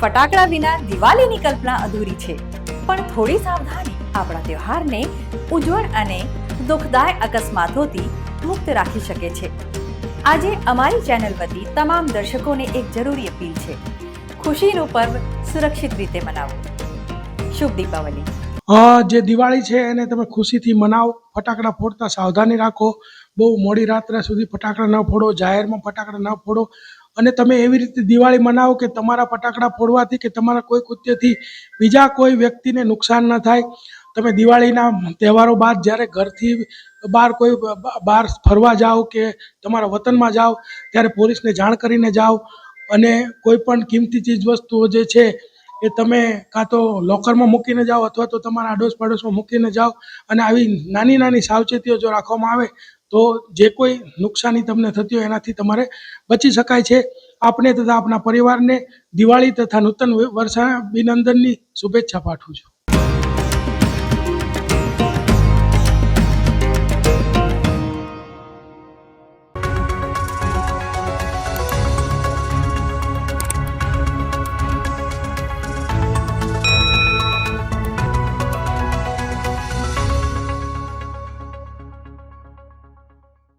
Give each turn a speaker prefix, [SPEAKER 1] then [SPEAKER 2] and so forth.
[SPEAKER 1] ફટાકડા વિના દિવાળીની કલ્પના અધૂરી છે. પણ થોડી સાવધાની આપણા તહેવારને ઉજ્જવળ અને દુઃખદાય અકસ્માતોથી મુક્ત રાખી શકે છે. આજે અમારી ચેનલ વતી તમામ દર્શકોને એક જરૂરી અપીલ છે. ખુશીનું પર્વ સુરક્ષિત રીતે મનાવો. શુભ દીપાવલી.
[SPEAKER 2] જે દિવાળી છે એને તમે ખુશીથી મનાવો, ફટાકડા ફોડતા સાવધાની રાખો. બહુ મોડી રાત્રે સુધી ફટાકડા ન ફોડો, જાહેરમાં ફટાકડા ન ફોડો. અને તમે એવી રીતે દિવાળી મનાવો કે તમારા ફટાકડા ફોડવાથી કે તમારા કોઈ કૃત્યથી બીજા કોઈ વ્યક્તિને નુકસાન ન થાય. તમે દિવાળીના તહેવારો બાદ જ્યારે ઘરથી બહાર કોઈ બહાર ફરવા જાઓ કે તમારા વતનમાં જાઓ, ત્યારે પોલીસને જાણ કરીને જાઓ. અને કોઈ પણ કિંમતી ચીજ વસ્તુઓ જે છે એ તમે કાં તો લોકરમાં મૂકીને જાઓ અથવા તો તમારા આડોશ પાડોશમાં મૂકીને જાઓ. અને આવી નાની નાની સાવચેતીઓ જો રાખવામાં આવે તો જે કોઈ નુકસાની તમને થતી હોય એનાથી તમારે બચી શકાય છે. આપને તથા આપના પરિવારને દિવાળી તથા નૂતન વર્ષા અભિનંદનની શુભેચ્છા પાઠવું છું.